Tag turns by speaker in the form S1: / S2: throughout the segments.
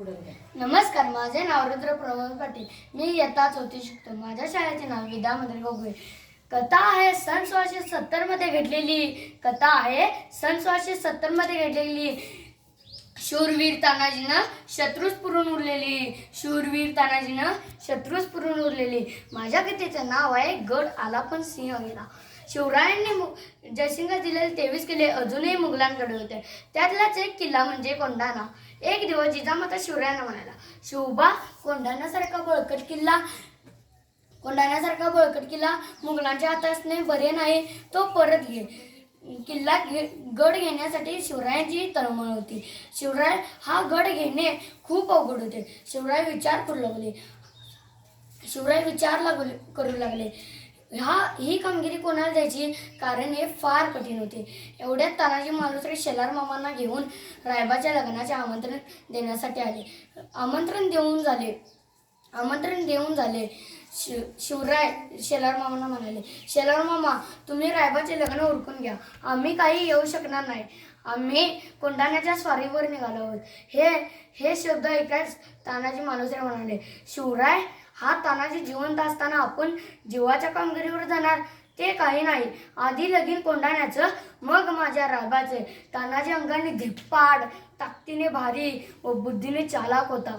S1: नमस्कार माझे नाव रुद्र प्रमोद पाटील. मी येता चौथी शिकतो. माझ्या शाळेचे नाव विदा मंदिर गोगोई कथा आहे सन सोळाशे सत्तरमध्ये घडलेली. कथा आहे सन सोळाशे सत्तरमध्ये घडलेली. शूरवीर तानाजीनं शत्रूस पुरून उरलेली. शूरवीर तानाजीनं शत्रूस पुरून उरलेली. माझ्या कथेचं नाव आहे गड आला पण सिंह गेला. शिवरायांनी मु- जयसिंग दिलेले तेवीस किल्ले अजूनही मुघलांकडे होते. त्यातलाच एक किल्ला म्हणजे कोंढाणा. एक दिवस जिजामाता शिवरायांना म्हणाला शिवबा कोंढाण्यासारखा बळकट किल्ला कोंढाण्यासारखा बळकट किल्ला मुघलांच्या हातासने असणे बरे नाही तो परत घे. किल्ला घे गड घेण्यासाठी शिवरायांची तळमळ होती. शिवराय हा गड घेणे खूप अवघड होते. शिवराय विचार करू लागले. शिवराय विचार लागले करू लागले. हा ही कामगिरी कोणाला द्यायची? कारण हे फार कठीण होते. एवढ्यात तानाजी मालुसरे शेलार मामांना घेऊन रायबाच्या लग्नाचे आमंत्रण देण्यासाठी आले. आमंत्रण देऊन झाले. आमंत्रण देऊन झाले. शिव शिवराय शेलार मामांना म्हणाले शेलार मामा तुम्ही रायबाचे लग्न उरकून घ्या. आम्ही काही येऊ शकणार नाही. आम्ही कोंढाण्याच्या स्वारीवर निघालो आहोत. हे हे शब्द ऐकायच तानाजी मालुसरे म्हणाले शिवराय हा तानाजी जिवंत असताना आपण जीवाच्या कामगिरीवर जाणार ते काही नाही. आधी लगीन कोंढाण्याचं मग माझ्या रागाचे. तानाजी अंगाने धिप्पाड ताकदीने भारी व बुद्धीने चालाक होता.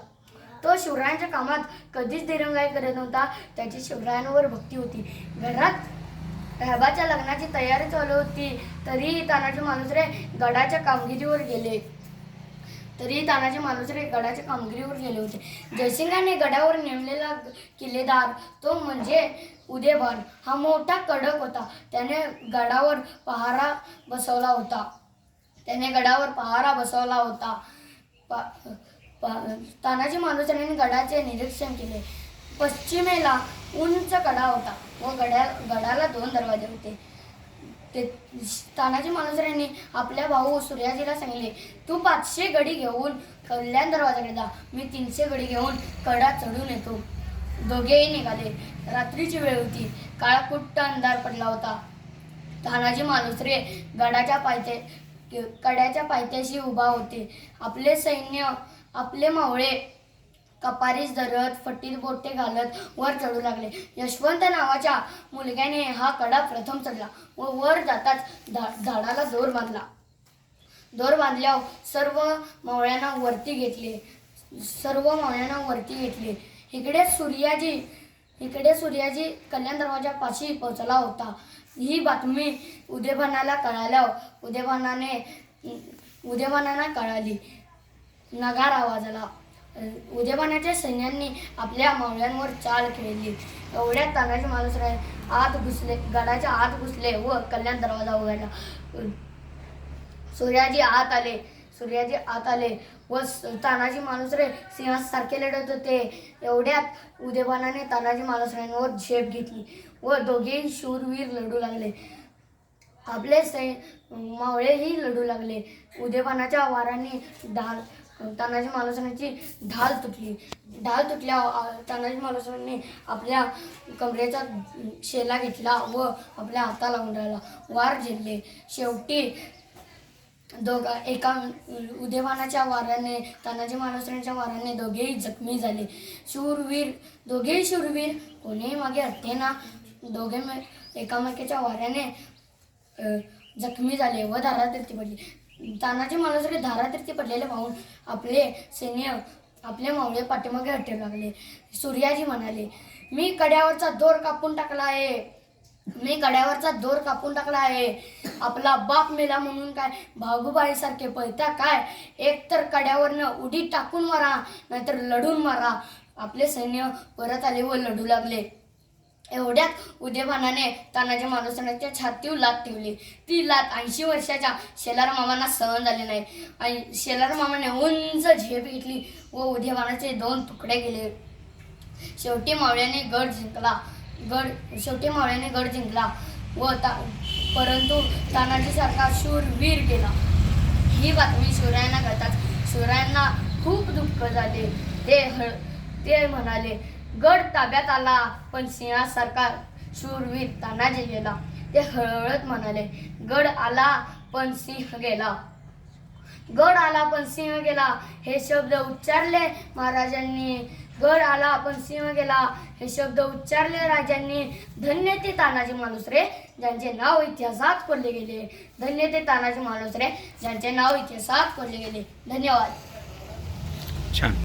S1: तो शिवरायांच्या कामात कधीच दिरंगाई करत नव्हता. त्याची शिवरायांवर भक्ती होती. घरात राबाच्या लग्नाची तयारी चालू होती तरीही तानाजी मालुसरे गडाच्या कामगिरीवर गेले. तरी तानाजी मालुसरे गडाच्या कामगिरीवर गेले होते. जयसिंगाने गडावर नेमलेला किल्लेदार तो म्हणजे उदयभान. हा मोठा कडक होता. त्याने गडावर पहारा बसवला होता. त्याने गडावर पहारा बसवला होता. पा- पा- तानाजी मालुसऱ्याने गडाचे निरीक्षण केले. पश्चिमेला उंच कडा होता. व गड्या गडाला दोन दरवाजे होते. ते तानाजी मालुसऱ्यांनी आपल्या भाऊ सूर्याजीला सांगितले तू पाचशे गडी घेऊन कल्याण दरवाजाकडे जा. मी तीनशे गडी घेऊन कडा चढून येतो. दोघेही निघाले. रात्रीची वेळ होती. काळाकुट्ट अंधार पडला होता. तानाजी मालुसरे गडाच्या पायथे कड्याच्या पायथ्याशी उभा होते. आपले सैन्य आपले मावळे कपारीस धरत फटीत बोटे घालत वर चढू लागले. यशवंत नावाच्या मुलग्याने हा कडा प्रथम चढला व वर जाताच झा- झाडाला दोर बांधला. दोर बांधल्यावर सर्व मावळ्यांना वरती घेतले. सर्व मावळ्यांना वरती घेतले. इकडे सूर्याजी इकडे सूर्याजी कल्याण दरवाजा पाशी पोहोचला होता. ही बातमी उदयभानाला कळाल्यावर उदयभानाने उदयभानांना कळाली. नगार आवाजाला. आला सैन्यांनी आपल्या मावळ्यांवर चाल खेळली. एवढ्या तानाजी मालुसराय आत घुसले गडाच्या आत घुसले व कल्याण दरवाजा उघडला. सूर्याजी आत आले सूर्याजी आत आले व तानाजी मालुसरे सिंहासारखे लढत होते. एवढ्यात उदयभानाने तानाजी मालुसऱ्यांवर झेप घेतली व दोघेही शूरवीर लढू लागले. आपले सै मावळेही लढू लागले. उदयपानाच्या वाराने ढाल तानाजी महाराजांची ढाल तुटली. ढाल तुटल्या तानाजी महाराजांनी आपल्या कमरेचा शेला घेतला व आपल्या हाताला गुंडाळला वार झेलले. शेवटी दोघा एका उदयवानाच्या वाऱ्याने तानाजी महाराजांच्या वाऱ्याने दोघेही जखमी झाले. शूरवीर दोघेही शूरवीर कोणीही मागे हटते ना दोघे एकामेकीच्या एकामेकाच्या वाऱ्याने जखमी झाले व दारात पडली. तानाजी मालुसरे धारातीर्थी पडलेले पाहून आपले सैन्य आपले मावळे पाठीमागे हटू लागले. सूर्याजी म्हणाले मी कड्यावरचा दोर कापून टाकला आहे. मी कड्यावरचा दोर कापून टाकला आहे. आपला बाप मेला म्हणून काय? भागुबाई सारखे पळता काय? एक तर कड्यावरनं उडी टाकून मारा नाहीतर लढून मारा. आपले सैन्य परत आले व लढू लागले. एवढ्यात उदयभानाने तानाजी मालुसऱ्याच्या छातीव लात ठेवली. ती लात ऐंशी वर्षाच्या शेलार मामांना सहन झाली नाही. आणि शेलार मामाने उंच झेप घेतली व उदयभानाचे दोन तुकडे गेले शेवटी मावळ्याने गड जिंकला. गड शेवटी मावळ्याने गड जिंकला व ता परंतु तानाजीसारखा शूरवीर गेला. ही बातमी शिवरायांना कळताच. शिवरायांना खूप दुःख झाले. ते हळ ते म्हणाले गड ताब्यात आला पण सिंहासारखा शूरवीर तानाजी गेला. ते हळहळत म्हणाले गड आला पण सिंह गेला. गड आला पण सिंह गेला. हे शब्द उच्चारले महाराजांनी. गड आला पण सिंह गेला. हे शब्द उच्चारले राजांनी. धन्य ते तानाजी रे ज्यांचे नाव इतिहासात कोरले गेले. धन्य ते तानाजी मालुसरे ज्यांचे नाव इतिहासात कोरले गेले. धन्यवाद.
S2: छान.